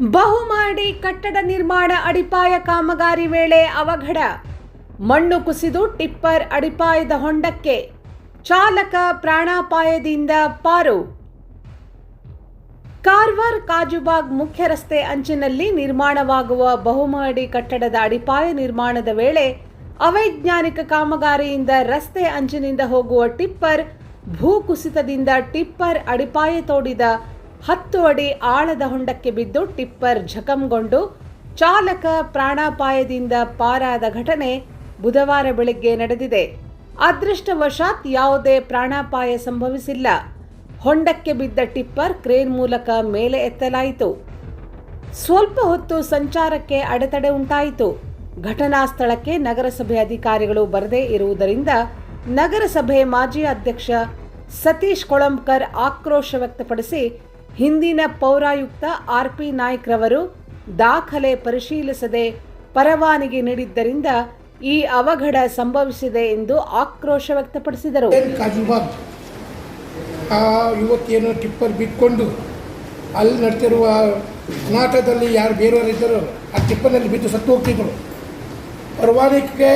ಬಹುಮಹಡಿ ಕಟ್ಟಡ ನಿರ್ಮಾಣ ಅಡಿಪಾಯ ಕಾಮಗಾರಿ ವೇಳೆ ಅವಘಡ. ಮಣ್ಣು ಕುಸಿದು ಟಿಪ್ಪರ್ ಅಡಿಪಾಯದ ಹೊಂಡಕ್ಕೆ ಚಾಲಕ ಪ್ರಾಣಾಪಾಯದಿಂದ ಪಾರು. ಕಾರ್ವಾರ್ ಕಾಜುಬಾಗ್ ಮುಖ್ಯ ರಸ್ತೆ ಅಂಚಿನಲ್ಲಿ ನಿರ್ಮಾಣವಾಗುವ ಬಹುಮಹಡಿ ಕಟ್ಟಡದ ಅಡಿಪಾಯ ನಿರ್ಮಾಣದ ವೇಳೆ ಅವೈಜ್ಞಾನಿಕ ಕಾಮಗಾರಿಯಿಂದ ರಸ್ತೆ ಅಂಚಿನಿಂದ ಹೋಗುವ ಟಿಪ್ಪರ್ ಭೂಕುಸಿತದಿಂದ ಟಿಪ್ಪರ್ ಅಡಿಪಾಯ ತೋಡಿದ ಹತ್ತು ಅಡಿ ಆಳದ ಹೊಂಡಕ್ಕೆ ಬಿದ್ದು ಟಿಪ್ಪರ್ ಝಕಂಗೊಂಡು ಚಾಲಕ ಪ್ರಾಣಾಪಾಯದಿಂದ ಪಾರಾದ ಘಟನೆ ಬುಧವಾರ ಬೆಳಗ್ಗೆ ನಡೆದಿದೆ. ಅದೃಷ್ಟವಶಾತ್ ಯಾವುದೇ ಪ್ರಾಣಾಪಾಯ ಸಂಭವಿಸಿಲ್ಲ. ಹೊಂಡಕ್ಕೆ ಬಿದ್ದ ಟಿಪ್ಪರ್ ಕ್ರೇನ್ ಮೂಲಕ ಮೇಲೆ ಎತ್ತಲಾಯಿತು. ಸ್ವಲ್ಪ ಹೊತ್ತು ಸಂಚಾರಕ್ಕೆ ಅಡೆತಡೆ ಉಂಟಾಯಿತು. ಘಟನಾ ಸ್ಥಳಕ್ಕೆ ನಗರಸಭೆ ಅಧಿಕಾರಿಗಳು ಬರದೇ ಇರುವುದರಿಂದ ನಗರಸಭೆ ಮಾಜಿ ಅಧ್ಯಕ್ಷ ಸತೀಶ್ ಕೊಳಂಬ್ಕರ್ ಆಕ್ರೋಶ ವ್ಯಕ್ತಪಡಿಸಿ ಹಿಂದಿನ ಪೌರಾಯುಕ್ತ ಆರ್ ಪಿ ನಾಯ್ಕ್ ರವರು ದಾಖಲೆ ಪರಿಶೀಲಿಸದೆ ಪರವಾನಗಿ ನೀಡಿದ್ದರಿಂದ ಈ ಅವಘಡ ಸಂಭವಿಸಿದೆ ಎಂದು ಆಕ್ರೋಶ ವ್ಯಕ್ತಪಡಿಸಿದರು. ಆ ಯುವತಿಯನ್ನು ಟಿಪ್ಪರ್ ಬಿಟ್ಕೊಂಡು ಅಲ್ಲಿ ನಡೆದಿರುವ ನಾಟದಲ್ಲಿ ಯಾರು ಬೇರೆಯವರು ಆ ಟಿಪ್ಪರ್ನಲ್ಲಿ ಬಿದ್ದು ಸತ್ತು ಹೋಗ್ತಿದ್ರು. ಪರವಾನಿಗೆ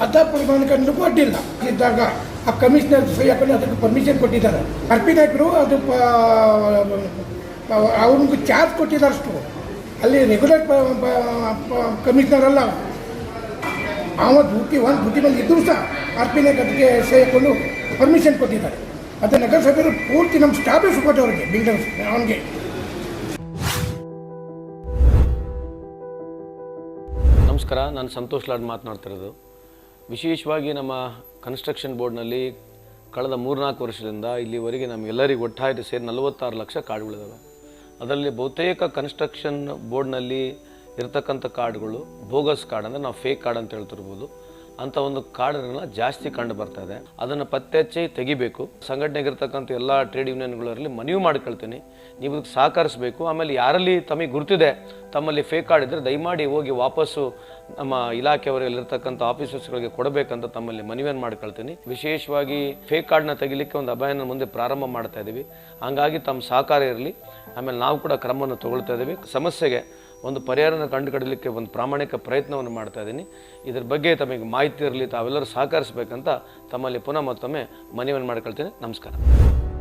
ಅದ ಪರವಾನಗಿಗೂ ಕೊಟ್ಟಿಲ್ಲ ಇದ್ದಾಗ ಆ ಕಮಿಷನರ್ ಸಹಿ ಹಾಕೊಂಡು ಅದಕ್ಕೆ ಪರ್ಮಿಷನ್ ಕೊಟ್ಟಿದ್ದಾರೆ. ಅರ್ಪಿ ನಾಯ್ಕರು ಅದು ಅವ್ನಿಗೆ ಚಾರ್ಜ್ ಕೊಟ್ಟಿದ್ದಾರೆ ಅಷ್ಟು. ಅಲ್ಲಿ ರೆಗ್ಯುಲರ್ ಕಮಿಷನರ್ ಅಲ್ಲ. ಅವ ಡ್ಯೂಟಿ, ಒಂದು ಡ್ಯೂಟಿ ಮೇಲೆ ಇದ್ದರೂ ಸಹ ಅರ್ಪಿ ನಾಯಕ್ ಅದಕ್ಕೆ ಸಹಿ ಹಾಕೊಂಡು ಪರ್ಮಿಷನ್ ಕೊಟ್ಟಿದ್ದಾರೆ. ಅದೇ ನಗರಸಭೆಯವರು ಪೂರ್ತಿ ನಮ್ಮ ಸ್ಟಾಫೇ ಸುಖೋಟ್ ಅವ್ರಿಗೆ ಬಿಲ್ಡರ್ಸ್ ಅವನಿಗೆ. ನಮಸ್ಕಾರ, ನಾನು ಸಂತೋಷ್ ಲಾಡ್ ಮಾತನಾಡ್ತಿರೋದು. ವಿಶೇಷವಾಗಿ ನಮ್ಮ ಕನ್ಸ್ಟ್ರಕ್ಷನ್ ಬೋರ್ಡ್ನಲ್ಲಿ ಕಳೆದ ಮೂರ್ನಾಲ್ಕು ವರ್ಷದಿಂದ ಇಲ್ಲಿವರೆಗೆ ನಮಗೆಲ್ಲರಿಗೂ ಒಟ್ಟಾಗಿ ಸೇರಿ ನಲವತ್ತಾರು ಲಕ್ಷ ಕಾರ್ಡ್ಗಳಿದಾವೆ ಅದರಲ್ಲಿ ಬಹುತೇಕ ಕನ್ಸ್ಟ್ರಕ್ಷನ್ ಬೋರ್ಡ್ನಲ್ಲಿ ಇರತಕ್ಕಂಥ ಕಾರ್ಡ್ಗಳು ಬೋಗಸ್ ಕಾರ್ಡ್ ಅಂದರೆ ನಾವು ಫೇಕ್ ಕಾರ್ಡ್ ಅಂತ ಹೇಳ್ತಿರ್ಬೋದು. ಅಂತ ಒಂದು ಕಾಡನ್ನ ಜಾಸ್ತಿ ಕಂಡು ಬರ್ತಾ ಇದೆ. ಅದನ್ನು ಪತ್ತೆ ಹಚ್ಚಿ ತೆಗಿಬೇಕು. ಸಂಘಟನೆಗಿರ್ತಕ್ಕಂಥ ಎಲ್ಲ ಟ್ರೇಡ್ ಯೂನಿಯನ್ಗಳಲ್ಲಿ ಮನವಿ ಮಾಡ್ಕೊಳ್ತೀನಿ. ನೀವು ಇದಕ್ಕೆ ಸಹಕರಿಸಬೇಕು. ಆಮೇಲೆ ಯಾರಲ್ಲಿ ತಮಗೆ ಗುರುತಿದೆ, ತಮ್ಮಲ್ಲಿ ಫೇಕ್ ಕಾರ್ಡ್ ಇದ್ದರೆ ದಯಮಾಡಿ ಹೋಗಿ ವಾಪಸ್ಸು ನಮ್ಮ ಇಲಾಖೆಯವರಲ್ಲಿರ್ತಕ್ಕಂಥ ಆಫೀಸರ್ಸ್ಗಳಿಗೆ ಕೊಡಬೇಕಂತ ತಮ್ಮಲ್ಲಿ ಮನವಿಯನ್ನು ಮಾಡ್ಕೊಳ್ತೀನಿ. ವಿಶೇಷವಾಗಿ ಫೇಕ್ ಕಾರ್ಡ್ನ ತೆಗಿಲಿಕ್ಕೆ ಒಂದು ಅಭಯಾನ ಮುಂದೆ ಪ್ರಾರಂಭ ಮಾಡ್ತಾ ಇದ್ದೀವಿ ಹಂಗಾಗಿ ತಮ್ಮ ಸಹಕಾರ ಇರಲಿ. ಆಮೇಲೆ ನಾವು ಕೂಡ ಕ್ರಮವನ್ನು ತಗೊಳ್ತಾ ಇದ್ದೀವಿ ಸಮಸ್ಯೆಗೆ ಒಂದು ಪರಿಹಾರನ ಕಂಡುಕಡಲಿಕ್ಕೆ ಒಂದು ಪ್ರಾಮಾಣಿಕ ಪ್ರಯತ್ನವನ್ನು ಮಾಡ್ತಾ ಇದ್ದೀನಿ. ಇದ್ರ ಬಗ್ಗೆ ತಮಗೆ ಮಾಹಿತಿ ಇರಲಿ ತಾವೆಲ್ಲರೂ ಸಹಕರಿಸಬೇಕಂತ ತಮ್ಮಲ್ಲಿ ಪುನಃ ಮತ್ತೊಮ್ಮೆ ಮನವಿಯನ್ನು ಮಾಡ್ಕೊಳ್ತೀನಿ. ನಮಸ್ಕಾರ.